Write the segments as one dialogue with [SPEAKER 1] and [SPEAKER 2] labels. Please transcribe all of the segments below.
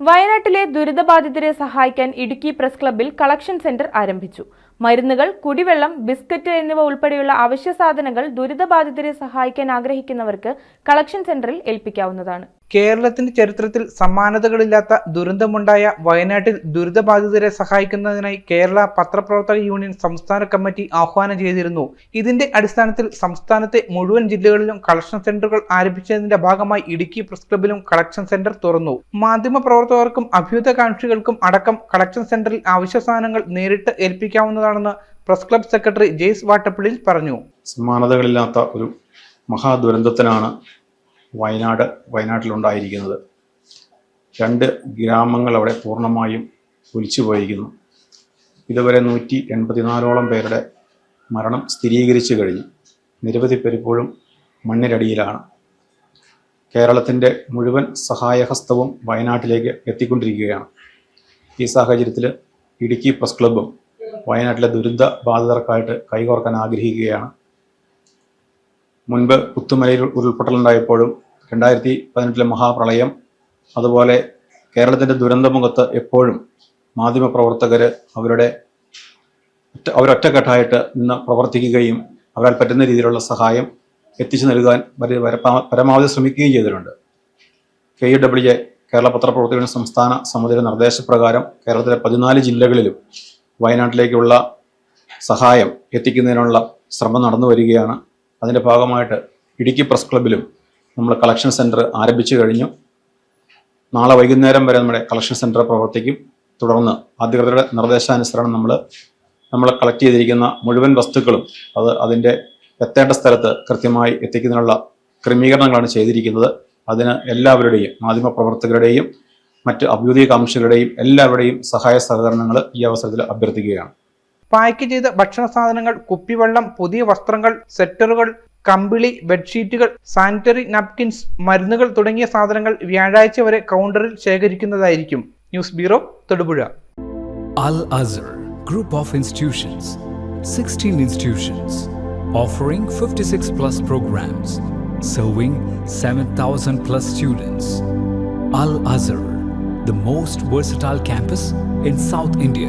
[SPEAKER 1] വയനാട്ടിലെ ദുരിതബാധിതരെ സഹായിക്കാൻ ഇടുക്കി പ്രസ് ക്ലബ്ബിൽ കളക്ഷൻ സെന്റർ ആരംഭിച്ചു. മരുന്നുകൾ കുടിവെള്ളം ബിസ്ക്കറ്റ് എന്നിവ ഉൾപ്പെടെയുള്ള അവശ്യ സാധനങ്ങൾ ദുരിതബാധിതരെ സഹായിക്കാൻ ആഗ്രഹിക്കുന്നവർക്ക് കളക്ഷൻ സെന്ററിൽ ഏൽപ്പിക്കാവുന്നതാണ്.
[SPEAKER 2] കേരളത്തിന്റെ ചരിത്രത്തിൽ സമാനതകളില്ലാത്ത ദുരന്തമുണ്ടായ വയനാട്ടിൽ ദുരിതബാധിതരെ സഹായിക്കുന്നതിനായി കേരള പത്രപ്രവർത്തക യൂണിയൻ സംസ്ഥാന കമ്മിറ്റി ആഹ്വാനം ചെയ്തിരുന്നു. ഇതിന്റെ അടിസ്ഥാനത്തിൽ സംസ്ഥാനത്തെ മുഴുവൻ ജില്ലകളിലും കളക്ഷൻ സെന്ററുകൾ ആരംഭിച്ചതിന്റെ ഭാഗമായി ഇടുക്കി പ്രസ് ക്ലബിലും കളക്ഷൻ സെന്റർ തുറന്നു. മാധ്യമപ്രവർത്തകർക്കും അഭ്യുതകാംക്ഷികൾക്കും അടക്കം കളക്ഷൻ സെന്ററിൽ ആവശ്യ സാധനങ്ങൾ നേരിട്ട് ഏൽപ്പിക്കാവുന്നതാണെന്ന് പ്രസ് ക്ലബ് സെക്രട്ടറി ജെയ്സ് വാട്ടപ്പിളിൽ പറഞ്ഞു.
[SPEAKER 3] സമാനതകളില്ലാത്ത ഒരു മഹാദുരന്തത്തിനാണ് വയനാട് വയനാട്ടിലുണ്ടായിരിക്കുന്നത്. രണ്ട് ഗ്രാമങ്ങൾ അവിടെ പൂർണമായും ഒലിച്ചു പോയിരിക്കുന്നു. ഇതുവരെ നൂറ്റി എൺപത്തിനാലോളം പേരുടെ മരണം സ്ഥിരീകരിച്ചു കഴിഞ്ഞു. നിരവധി പേരിപ്പോഴും മണ്ണിനടിയിലാണ്. കേരളത്തിന്റെ മുഴുവൻ സഹായഹസ്തവും വയനാട്ടിലേക്ക് എത്തിക്കൊണ്ടിരിക്കുകയാണ്. ഈ സാഹചര്യത്തിൽ ഇടുക്കി പ്രസ് ക്ലബ്ബും വയനാട്ടിലെ ദുരിത ബാധിതർക്കായിട്ട് കൈകോർക്കാൻ ആഗ്രഹിക്കുകയാണ്. മുൻപ് പുത്തുമലയിൽ ഉരുൾപൊട്ടലുണ്ടായപ്പോഴും രണ്ടായിരത്തി പതിനെട്ടിലെ മഹാപ്രളയം അതുപോലെ കേരളത്തിന്റെ ദുരന്തമുഖത്ത് എപ്പോഴും മാധ്യമപ്രവർത്തകർ അവരുടെ അവരൊറ്റക്കെട്ടായിട്ട് നിന്ന് പ്രവർത്തിക്കുകയും അവരാൽ പറ്റുന്ന രീതിയിലുള്ള സഹായം എത്തിച്ചു നൽകാൻ പരമാവധി ശ്രമിക്കുകയും ചെയ്തിട്ടുണ്ട്. K U W A Kerala പത്രപ്രവർത്തകരുടെ സംസ്ഥാന സമിതിയുടെ നിർദ്ദേശപ്രകാരം കേരളത്തിലെ പതിനാല് ജില്ലകളിലും വയനാട്ടിലേക്കുള്ള സഹായം എത്തിക്കുന്നതിനുള്ള ശ്രമം നടന്നു വരികയാണ് അതിന്റെ ഭാഗമായിട്ട് ഇടുക്കി പ്രസ് ക്ലബിലും നമ്മൾ കളക്ഷൻ സെന്റർ ആരംഭിച്ചു കഴിഞ്ഞു. നാളെ വൈകുന്നേരം വരെ നമ്മുടെ കളക്ഷൻ സെന്റർ പ്രവർത്തിക്കും. തുടർന്ന് അധികൃതരുടെ നിർദ്ദേശാനുസരണം നമ്മൾ നമ്മൾ കളക്ട് ചെയ്തിരിക്കുന്ന മുഴുവൻ വസ്തുക്കളും അത് അതിന്റെ എത്തേണ്ട സ്ഥലത്ത് കൃത്യമായി എത്തിക്കുന്നതിനുള്ള ക്രമീകരണങ്ങളാണ് ചെയ്തിരിക്കുന്നത്. അതിന് എല്ലാവരുടെയും മാധ്യമപ്രവർത്തകരുടെയും മറ്റ് അഭ്യുദയകാംക്ഷികളുടെയും എല്ലാവരുടെയും സഹായ സഹകരണങ്ങൾ ഈ അവസരത്തിൽ അഭ്യർത്ഥിക്കുകയാണ്.
[SPEAKER 2] പാക്ക് ചെയ്ത ഭക്ഷണ സാധനങ്ങൾ കുപ്പിവെള്ളം പുതിയ വസ്ത്രങ്ങൾ സെറ്ററുകൾ കമ്പിളി ബെഡ്ഷീറ്റുകൾ സാനിറ്ററി നാപ്കിൻസ് മരുന്നുകൾ തുടങ്ങിയ സാധനങ്ങൾ വ്യാഴാഴ്ച വരെ കൗണ്ടറിൽ ശേഖരിക്കുന്നതായിരിക്കും. News bureau Thodupuzha.
[SPEAKER 4] Al Azhar group of institutions. Sixteen institutions. Offering fifty six plus programs. Serving seven thousand plus students. Al Azhar the most versatile campus in south India.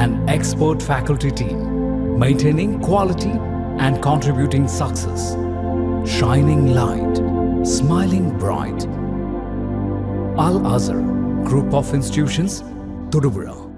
[SPEAKER 4] and expert faculty team, maintaining quality and contributing success, shining light, smiling bright. Al Azhar Group of Institutions, Todupuzha.